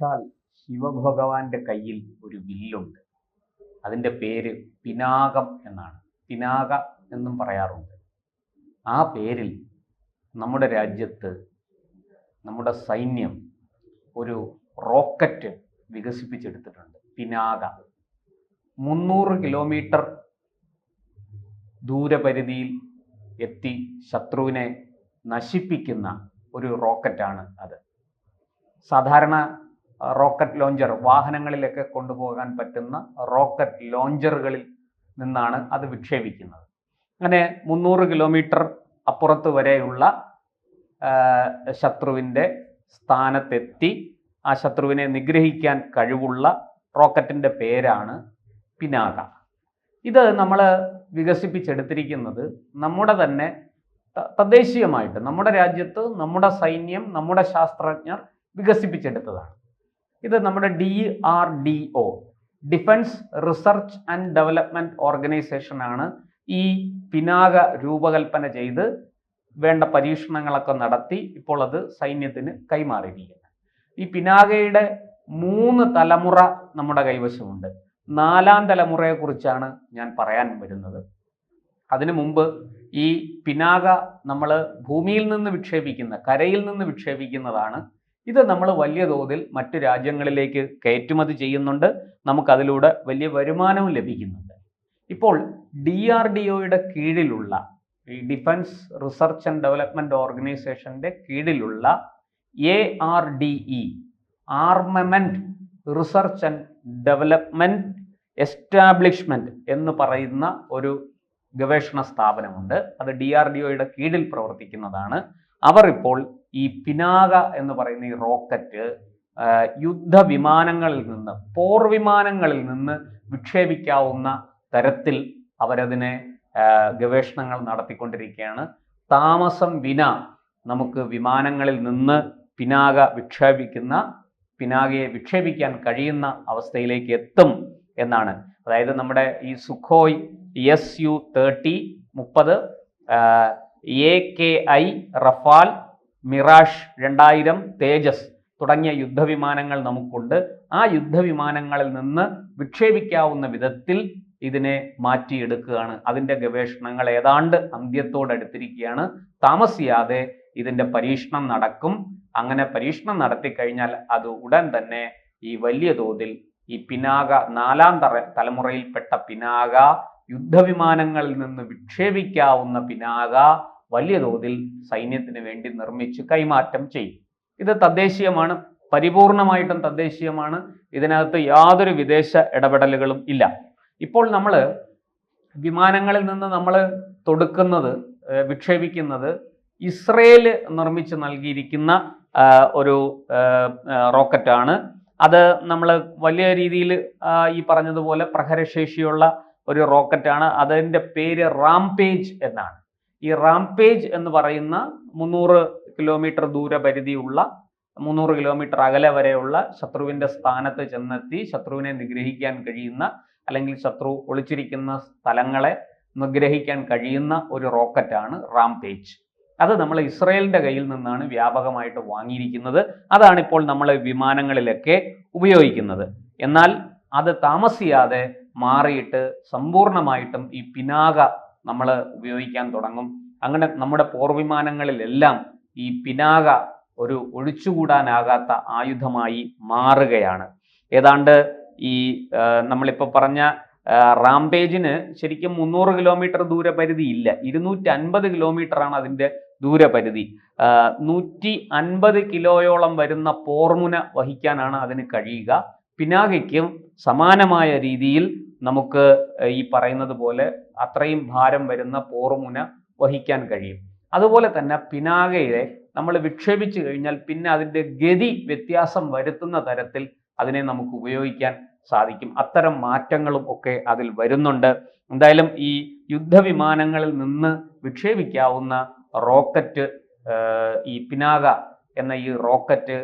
സാക്ഷാൽ ശിവഭഗവാന്റെ കയ്യിൽ ഒരു വില്ലുണ്ട്. അതിന്റെ പേര് പിനാകം എന്നാണ്. പിനാക എന്നും പറയാറുണ്ട്. ആ പേരിൽ നമ്മുടെ രാജ്യത്ത് നമ്മുടെ സൈന്യം ഒരു റോക്കറ്റ് വികസിപ്പിച്ചെടുത്തിട്ടുണ്ട്. പിനാക. മുന്നൂറ് കിലോമീറ്റർ ദൂരപരിധിയിൽ എത്തി ശത്രുവിനെ നശിപ്പിക്കുന്ന ഒരു റോക്കറ്റാണ് അത്. സാധാരണ റോക്കറ്റ് ലോഞ്ചർ വാഹനങ്ങളിലൊക്കെ കൊണ്ടുപോകാൻ പറ്റുന്ന റോക്കറ്റ് ലോഞ്ചറുകളിൽ നിന്നാണ് അത് വിക്ഷേപിക്കുന്നത്. അങ്ങനെ മുന്നൂറ് കിലോമീറ്റർ അപ്പുറത്ത് വരെയുള്ള ശത്രുവിന്റെ സ്ഥാനത്തെത്തി. ആ ശത്രുവിനെ നിഗ്രഹിക്കാൻ കഴിവുള്ള റോക്കറ്റിന്റെ പേരാണ് പിനാക. ഇത് നമ്മൾ വികസിപ്പിച്ചെടുത്തിരിക്കുന്നത് നമ്മുടെ തന്നെ തദ്ദേശീയമായിട്ട് നമ്മുടെ രാജ്യത്ത് നമ്മുടെ സൈന്യം നമ്മുടെ ശാസ്ത്രജ്ഞർ വികസിപ്പിച്ചെടുത്തതാണ്. ഇത് നമ്മുടെ D R D O defence research and development organisation ആണ് ഈ പിനാക രൂപകൽപ്പന ചെയ്ത് വേണ്ട പരീക്ഷണങ്ങളൊക്കെ നടത്തി ഇപ്പോൾ അത് സൈന്യത്തിന് കൈമാറിയിരിക്കുന്നത് ഈ പിനാകയുടെ മൂന്ന് തലമുറ നമ്മുടെ കൈവശമുണ്ട്. നാലാം തലമുറയെക്കുറിച്ചാണ് ഞാൻ പറയാൻ വരുന്നത്. അതിനു മുമ്പ് ഈ പിനാക നമ്മൾ ഭൂമിയിൽ നിന്ന് വിക്ഷേപിക്കുന്ന കരയിൽ നിന്ന് വിക്ഷേപിക്കുന്നതാണ് ഇത് നമ്മൾ വലിയ തോതിൽ മറ്റു രാജ്യങ്ങളിലേക്ക് കയറ്റുമതി ചെയ്യുന്നുണ്ട്. നമുക്കതിലൂടെ വലിയ വരുമാനവും ലഭിക്കുന്നുണ്ട്. ഇപ്പോൾ ഡി ആർ ഡി ഒയുടെ കീഴിലുള്ള ഈ ഡിഫൻസ് റിസർച്ച് ആൻഡ് ഡെവലപ്മെന്റ് ഓർഗനൈസേഷന്റെ കീഴിലുള്ള A R D E armament research and development establishment എന്ന് പറയുന്ന ഒരു ഗവേഷണ സ്ഥാപനമുണ്ട്. അത് ഡി ആർ ഡി ഒയുടെ കീഴിൽ പ്രവർത്തിക്കുന്നതാണ്. അവർ ഇപ്പോൾ ഈ പിനാക എന്ന് പറയുന്ന ഈ റോക്കറ്റ് യുദ്ധ യുദ്ധവിമാനങ്ങളിൽ നിന്ന് പോർ വിമാനങ്ങളിൽ നിന്ന് വിക്ഷേപിക്കാവുന്ന തരത്തിൽ അവരതിനെ ഗവേഷണങ്ങൾ നടത്തിക്കൊണ്ടിരിക്കുകയാണ്. താമസം വിന നമുക്ക് വിമാനങ്ങളിൽ നിന്ന് പിനാക വിക്ഷേപിക്കുന്ന പിനാകയെ വിക്ഷേപിക്കാൻ കഴിയുന്ന അവസ്ഥയിലേക്ക് എത്തും എന്നാണ്. അതായത് നമ്മുടെ ഈ സുഖോയ് എസ് യു തേർട്ടി മുപ്പത് A K I Rafale Mirage രണ്ടായിരം തേജസ് തുടങ്ങിയ യുദ്ധവിമാനങ്ങൾ നമുക്കുണ്ട്. ആ യുദ്ധവിമാനങ്ങളിൽ നിന്ന് വിക്ഷേപിക്കാവുന്ന വിധത്തിൽ ഇതിനെ മാറ്റിയെടുക്കുകയാണ്. അതിന്റെ ഗവേഷണങ്ങൾ ഏതാണ്ട് അന്ത്യത്തോടടുത്തിരിക്കുകയാണ് താമസിയാതെ ഇതിന്റെ പരീക്ഷണം നടക്കും. അങ്ങനെ പരീക്ഷണം നടത്തി കഴിഞ്ഞാൽ അത് ഉടൻ തന്നെ ഈ വലിയ തോതിൽ ഈ പിനാക നാലാം തറ തലമുറയിൽപ്പെട്ട പിനാക യുദ്ധവിമാനങ്ങളിൽ നിന്ന് വിക്ഷേപിക്കാവുന്ന പിനാക വലിയ തോതിൽ സൈന്യത്തിന് വേണ്ടി നിർമ്മിച്ച് കൈമാറ്റം ചെയ്യും. ഇത് തദ്ദേശീയമാണ്. പരിപൂർണമായിട്ടും തദ്ദേശീയമാണ്. ഇതിനകത്ത് യാതൊരു വിദേശ ഇടപെടലുകളും ഇല്ല. ഇപ്പോൾ നമ്മൾ വിമാനങ്ങളിൽ നിന്ന് നമ്മൾ തൊടുക്കുന്നത് വിക്ഷേപിക്കുന്നത് ഇസ്രയേൽ നിർമ്മിച്ച് നൽകിയിരിക്കുന്ന ഒരു റോക്കറ്റാണ്. അത് നമ്മൾ വലിയ രീതിയിൽ ഈ പറഞ്ഞതുപോലെ പ്രഹരശേഷിയുള്ള ഒരു റോക്കറ്റാണ്. അതിന്റെ പേര് റാംപേജ് എന്നാണ്. ഈ റാംപേജ് എന്ന് പറയുന്ന മുന്നൂറ് കിലോമീറ്റർ ദൂരപരിധിയുള്ള മുന്നൂറ് കിലോമീറ്റർ അകലെ വരെയുള്ള ശത്രുവിന്റെ സ്ഥാനത്ത് ചെന്നെത്തി ശത്രുവിനെ നിഗ്രഹിക്കാൻ കഴിയുന്ന അല്ലെങ്കിൽ ശത്രു ഒളിച്ചിരിക്കുന്ന സ്ഥലങ്ങളെ നിഗ്രഹിക്കാൻ കഴിയുന്ന ഒരു റോക്കറ്റാണ് റാംപേജ്. അത് നമ്മൾ ഇസ്രയേലിന്റെ കയ്യിൽ നിന്നാണ് വ്യാപകമായിട്ട് വാങ്ങിയിരിക്കുന്നത്. അതാണ് ഇപ്പോൾ നമ്മൾ വിമാനങ്ങളിലൊക്കെ ഉപയോഗിക്കുന്നത്. എന്നാൽ അത് താമസിയാതെ മാറിയിട്ട് സമ്പൂർണമായിട്ടും ഈ പിനാക നമ്മൾ ഉപയോഗിക്കാൻ തുടങ്ങും. അങ്ങനെ നമ്മുടെ പോർവിമാനങ്ങളിലെല്ലാം ഈ പിനാക ഒരു ഒഴിച്ചുകൂടാനാകാത്ത ആയുധമായി മാറുകയാണ്. ഏതാണ്ട് ഈ നമ്മളിപ്പോൾ പറഞ്ഞ റാംപേജിന് ശരിക്കും മുന്നൂറ് കിലോമീറ്റർ ദൂരപരിധി ഇല്ല. ഇരുന്നൂറ്റി അൻപത് കിലോമീറ്റർ ആണ് അതിന്റെ ദൂരപരിധി. നൂറ്റി അൻപത് കിലോയോളം വരുന്ന പോർമുന വഹിക്കാനാണ് അതിന് കഴിയുക. പിനാകയ്ക്കും സമാനമായ രീതിയിൽ നമുക്ക് ഈ പറയുന്നത് പോലെ അത്രയും ഭാരം വരുന്ന പോറുമുന വഹിക്കാൻ കഴിയും. അതുപോലെ തന്നെ പിനാകയെ നമ്മൾ വിക്ഷേപിച്ചു കഴിഞ്ഞാൽ പിന്നെ അതിന്റെ ഗതി വ്യത്യാസം വരുത്തുന്ന തരത്തിൽ അതിനെ നമുക്ക് ഉപയോഗിക്കാൻ സാധിക്കും. അത്തരം മാറ്റങ്ങളും ഒക്കെ അതിൽ വരുന്നുണ്ട്. എന്തായാലും ഈ യുദ്ധവിമാനങ്ങളിൽ നിന്ന് വിക്ഷേപിക്കാവുന്ന റോക്കറ്റ് ഈ പിനാക എന്ന ഈ റോക്കറ്റ്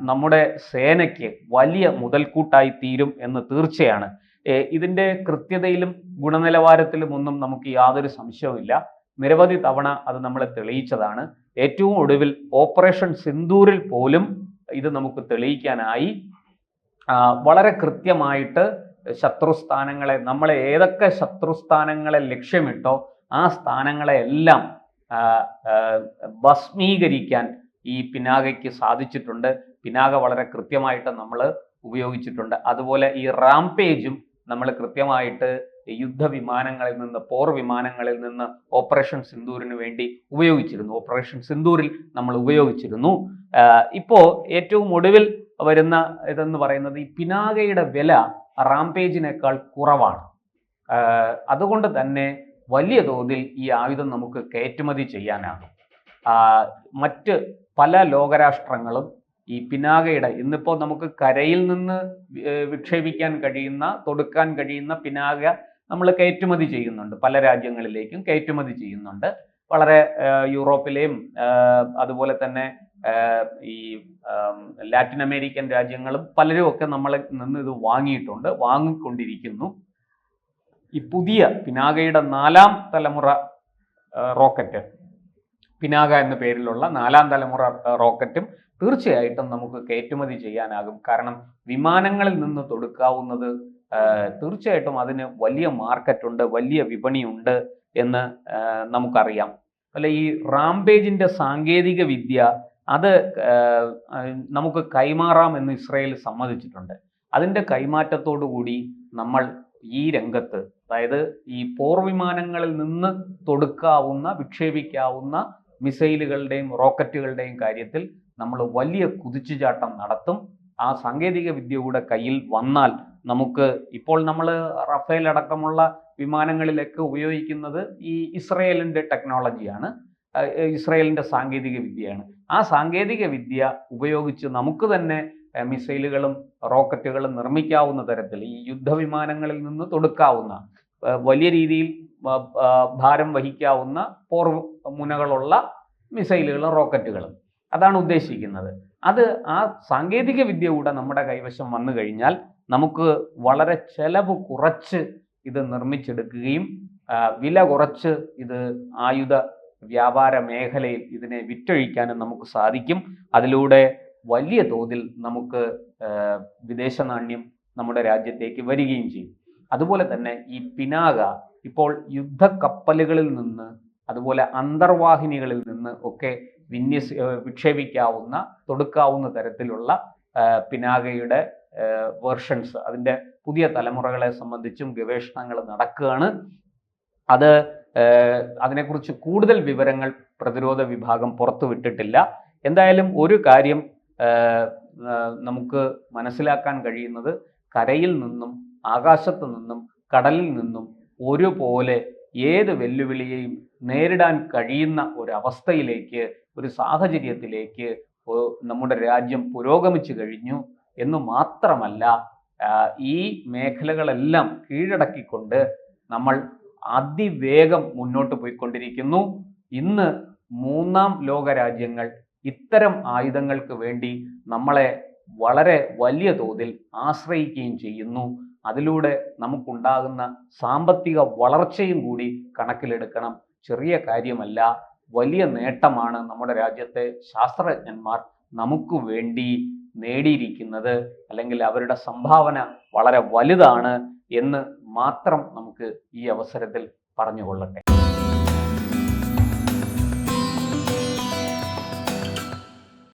നമ്മുടെ സേനയ്ക്ക് വലിയ മുതൽക്കൂട്ടായി തീരും എന്ന് തീർച്ചയാണ്. ഇതിന്റെ കൃത്യതയിലും ഗുണനിലവാരത്തിലും ഒന്നും നമുക്ക് യാതൊരു സംശയവുമില്ല. നിരവധി തവണ അത് നമ്മളെ തെളിയിച്ചതാണ്. ഏറ്റവും ഒടുവിൽ ഓപ്പറേഷൻ സിന്ദൂരിൽ പോലും ഇത് നമുക്ക് തെളിയിക്കാനായി വളരെ കൃത്യമായിട്ട് ശത്രുസ്ഥാനങ്ങളെ നമ്മളെ ഏതൊക്കെ ശത്രുസ്ഥാനങ്ങളെ ലക്ഷ്യമിട്ടോ ആ സ്ഥാനങ്ങളെ എല്ലാം ആ, ആ, ഭസ്മീകരിക്കാൻ ഈ പിനാകയ്ക്ക് സാധിച്ചിട്ടുണ്ട്. പിനാക വളരെ കൃത്യമായിട്ട് നമ്മൾ ഉപയോഗിച്ചിട്ടുണ്ട്. അതുപോലെ ഈ റാംപേജും നമ്മൾ കൃത്യമായിട്ട് യുദ്ധവിമാനങ്ങളിൽ നിന്ന് പോർ വിമാനങ്ങളിൽ നിന്ന് ഓപ്പറേഷൻ സിന്ദൂരിന് വേണ്ടി ഉപയോഗിച്ചിരുന്നു. ഓപ്പറേഷൻ സിന്ദൂരിൽ നമ്മൾ ഉപയോഗിച്ചിരുന്നു. ഇപ്പോൾ ഇപ്പോ ഏറ്റവും ഒടുവിൽ വരുന്ന ഇതെന്ന് പറയുന്നത് ഈ പിനാകയുടെ വില റാംപേജിനേക്കാൾ കുറവാണ്. അതുകൊണ്ട് തന്നെ വലിയ തോതിൽ ഈ ആയുധം നമുക്ക് കയറ്റുമതി ചെയ്യാനാകും. മറ്റ് പല ലോകരാഷ്ട്രങ്ങളും ഈ പിനാകയുടെ. ഇന്നിപ്പോൾ നമുക്ക് കരയിൽ നിന്ന് വിക്ഷേപിക്കാൻ കഴിയുന്ന തൊടുക്കാൻ കഴിയുന്ന പിനാക നമ്മൾ കയറ്റുമതി ചെയ്യുന്നുണ്ട്. പല രാജ്യങ്ങളിലേക്കും കയറ്റുമതി ചെയ്യുന്നുണ്ട്. വളരെ യൂറോപ്പിലെയും അതുപോലെ തന്നെ ഈ ലാറ്റിൻ അമേരിക്കൻ രാജ്യങ്ങളും പലരും ഒക്കെ നമ്മളെ നിന്ന് ഇത് വാങ്ങിയിട്ടുണ്ട് വാങ്ങിക്കൊണ്ടിരിക്കുന്നു. ഈ പുതിയ പിനാകയുടെ നാലാം തലമുറ റോക്കറ്റ് പിനാക എന്ന പേരിലുള്ള നാലാം തലമുറ റോക്കറ്റും തീർച്ചയായിട്ടും നമുക്ക് കയറ്റുമതി ചെയ്യാനാകും. കാരണം വിമാനങ്ങളിൽ നിന്ന് തൊടുക്കാവുന്നത് തീർച്ചയായിട്ടും അതിന് വലിയ മാർക്കറ്റുണ്ട് വലിയ വിപണിയുണ്ട് എന്ന് നമുക്കറിയാം. അല്ല ഈ റാംബേജിന്റെ സാങ്കേതിക വിദ്യ അത് നമുക്ക് കൈമാറാം എന്ന് ഇസ്രയേൽ സമ്മതിച്ചിട്ടുണ്ട്. അതിന്റെ കൂടി നമ്മൾ ഈ രംഗത്ത് അതായത് ഈ പോർവിമാനങ്ങളിൽ നിന്ന് തൊടുക്കാവുന്ന വിക്ഷേപിക്കാവുന്ന മിസൈലുകളുടെയും റോക്കറ്റുകളുടെയും കാര്യത്തിൽ നമ്മൾ വലിയ കുതിച്ചുചാട്ടം നടത്തും. ആ സാങ്കേതിക വിദ്യ കൂടെ കയ്യിൽ വന്നാൽ നമുക്ക് ഇപ്പോൾ നമ്മൾ റഫേൽ അടക്കമുള്ള വിമാനങ്ങളിലൊക്കെ ഉപയോഗിക്കുന്നത് ഈ ഇസ്രയേലിന്റെ ടെക്നോളജിയാണ്. ഇസ്രയേലിന്റെ സാങ്കേതിക വിദ്യയാണ്. ആ സാങ്കേതിക വിദ്യ ഉപയോഗിച്ച് നമുക്ക് തന്നെ മിസൈലുകളും റോക്കറ്റുകളും നിർമ്മിക്കാവുന്ന തരത്തിൽ ഈ യുദ്ധവിമാനങ്ങളിൽ നിന്ന് തൊടുക്കാവുന്ന വലിയ രീതിയിൽ ഭാരം വഹിക്കാവുന്ന പോർ മുനകളുള്ള മിസൈലുകളും റോക്കറ്റുകളും. അതാണ് ഉദ്ദേശിക്കുന്നത്. അത് ആ സാങ്കേതിക വിദ്യ കൂടെ നമ്മുടെ കൈവശം വന്നു കഴിഞ്ഞാൽ നമുക്ക് വളരെ ചെലവ് കുറച്ച് ഇത് നിർമ്മിച്ചെടുക്കുകയും വില കുറച്ച് ഇത് ആയുധ വ്യാപാര മേഖലയിൽ ഇതിനെ വിറ്റഴിക്കാനും നമുക്ക് സാധിക്കും. അതിലൂടെ വലിയ തോതിൽ നമുക്ക് വിദേശ നാണ്യം നമ്മുടെ രാജ്യത്തേക്ക് വരികയും ചെയ്യും. അതുപോലെ തന്നെ ഈ പിനാക ഇപ്പോൾ യുദ്ധക്കപ്പലുകളിൽ നിന്ന് അതുപോലെ അന്തർവാഹിനികളിൽ നിന്ന് ഒക്കെ വിന്യസ് വിക്ഷേപിക്കാവുന്ന തൊടുക്കാവുന്ന തരത്തിലുള്ള പിനാകയുടെ വേർഷൻസ് അതിന്റെ പുതിയ തലമുറകളെ സംബന്ധിച്ചും ഗവേഷണങ്ങൾ നടക്കുകയാണ്. അത് അതിനെക്കുറിച്ച് കൂടുതൽ വിവരങ്ങൾ പ്രതിരോധ വിഭാഗം പുറത്തുവിട്ടിട്ടില്ല എന്തായാലും ഒരു കാര്യം നമുക്ക് മനസ്സിലാക്കാൻ കഴിയുന്നത് കരയിൽ നിന്നും ആകാശത്തു നിന്നും കടലിൽ നിന്നും ഒരുപോലെ ഏത് വെല്ലുവിളിയെയും നേരിടാൻ കഴിയുന്ന ഒരു അവസ്ഥയിലേക്ക് ഒരു സാഹചര്യത്തിലേക്ക് നമ്മുടെ രാജ്യം പുരോഗമിച്ചു കഴിഞ്ഞു എന്ന് മാത്രമല്ല ഈ മേഖലകളെല്ലാം കീഴടക്കിക്കൊണ്ട് നമ്മൾ അതിവേഗം മുന്നോട്ട് പോയിക്കൊണ്ടിരിക്കുന്നു. ഇന്ന് മൂന്നാം ലോക രാജ്യങ്ങൾ ഇത്തരം ആയുധങ്ങൾക്ക് വേണ്ടി നമ്മളെ വളരെ വലിയ തോതിൽ ആശ്രയിക്കുകയും ചെയ്യുന്നു. അതിലൂടെ നമുക്കുണ്ടാകുന്ന സാമ്പത്തിക വളർച്ചയും കൂടി കണക്കിലെടുക്കണം. ചെറിയ കാര്യമല്ല വലിയ നേട്ടമാണ് നമ്മുടെ രാജ്യത്തെ ശാസ്ത്രജ്ഞന്മാർ നമുക്ക് വേണ്ടി നേടിയിരിക്കുന്നത്. അല്ലെങ്കിൽ അവരുടെ സംഭാവന വളരെ വലുതാണ് എന്ന് മാത്രം നമുക്ക് ഈ അവസരത്തിൽ പറഞ്ഞുകൊള്ളട്ടെ.